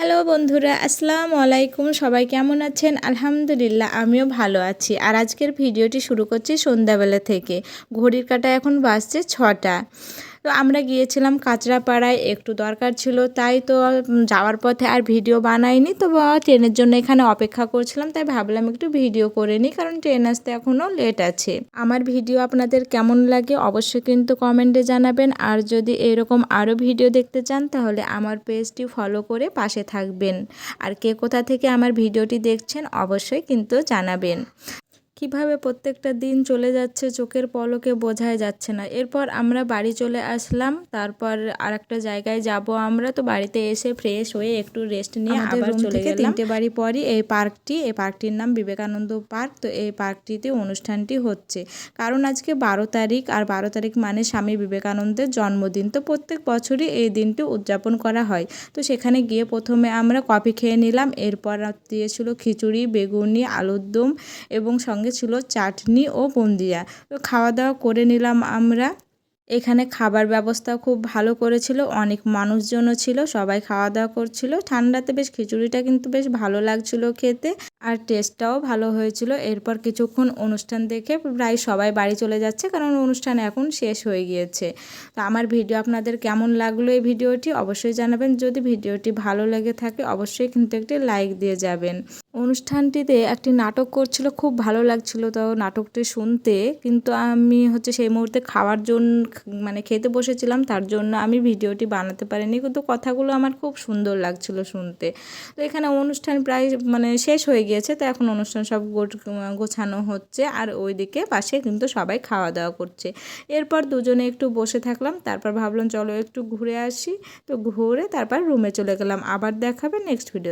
Hello বন্ধুরা, আসসালামু আলাইকুম। সবাই কেমন আছেন? আলহামদুলিল্লাহ, আমিও ভালো আছি। আর আজকের ভিডিওটি শুরু করছি সন্ধ্যাবেলা থেকে। ঘড়ির কাটা এখন বাজছে ছটা। তো আমরা গিয়েছিলাম কাঁচরাপাড়ায়, একটু দরকার ছিল, তাই তো যাওয়ার পথে আর ভিডিও বানাইনি, তো ট্রেনের জন্য এখানে অপেক্ষা করছিলাম, তাই ভাবলাম একটু ভিডিও করে নিই, কারণ ট্রেন আসতে এখনও লেট আছে। আমার ভিডিও আপনাদের কেমন লাগে অবশ্যই কিন্তু কমেন্টে জানাবেন, আর যদি এরকম আরও ভিডিও দেখতে চান, তাহলে আমার পেজটি ফলো করে পাশে থাকবেন। আর কে কোথা থেকে আমার ভিডিওটি দেখছেন, অবশ্যই কিন্তু জানাবেন। কীভাবে প্রত্যেকটা দিন চলে যাচ্ছে চোখের পলকে বোঝাই যাচ্ছে না। এরপর আমরা বাড়ি চলে আসলাম তারপর আর একটা জায়গায় যাব আমরা তো বাড়িতে এসে ফ্রেশ হয়ে একটু রেস্ট নিয়ে আবার চলে গেলাম। তিনটে বাড়ি পরই এই পার্কটি এই পার্কটির নাম বিবেকানন্দ পার্ক তো এই পার্কটিতে অনুষ্ঠানটি হচ্ছে। কারণ আজকে বারো তারিখ আর বারো তারিখ মানে স্বামী বিবেকানন্দের জন্মদিন তো প্রত্যেক বছরই এই দিনটি উদযাপন করা হয়। তো সেখানে গিয়ে প্রথমে আমরা কফি খেয়ে নিলাম এরপর দিয়েছিল খিচুড়ি বেগুনি আলুর দম এবং সঙ্গে ছিল চাটনি ও বুন্দিয়া। তো খাওয়া দাওয়া করে নিলাম আমরা। এখানে খাবার ব্যবস্থা খুব ভালো করেছিল, অনেক মানুষজনও ছিল, সবাই খাওয়া দাওয়া করছিল। ঠান্ডাতে বেশ খিচুড়িটা কিন্তু বেশ ভালো লাগছিল খেতে। আর টেস্টটাও ভালো হয়েছিল। এরপর কিছুক্ষণ অনুষ্ঠান দেখে প্রায় সবাই বাড়ি চলে যাচ্ছে কারণ অনুষ্ঠান এখন শেষ হয়ে গিয়েছে। তো আমার ভিডিও আপনাদের কেমন লাগল এই ভিডিওটি অবশ্যই জানাবেন। যদি ভিডিওটি ভালো লেগে থাকে অবশ্যই কিন্তু একটি লাইক দিয়ে যাবেন। অনুষ্ঠানটিতে একটি নাটক করছিল, খুব ভালো লাগছিল তো নাটকটি শুনতে। কিন্তু আমি হচ্ছে সেই মুহূর্তে খাওয়ার জন্য মানে খেতে বসেছিলাম, তার জন্য আমি ভিডিওটি বানাতে পারিনি। কিন্তু কথাগুলো আমার খুব সুন্দর লাগছিল শুনতে। তো এখানে অনুষ্ঠান প্রায় মানে শেষ হয়ে গিয়েছে, তো এখন অনুষ্ঠান সব গোছানো হচ্ছে। আর ওইদিকে পাশে কিন্তু সবাই খাওয়া দাওয়া করছে। এরপর দুজনে একটু বসে থাকলাম, তারপর ভাবলাম, চলো একটু ঘুরে আসি। তো ঘুরে তারপর রুমে চলে গেলাম। আবার দেখাবে নেক্সট ভিডিও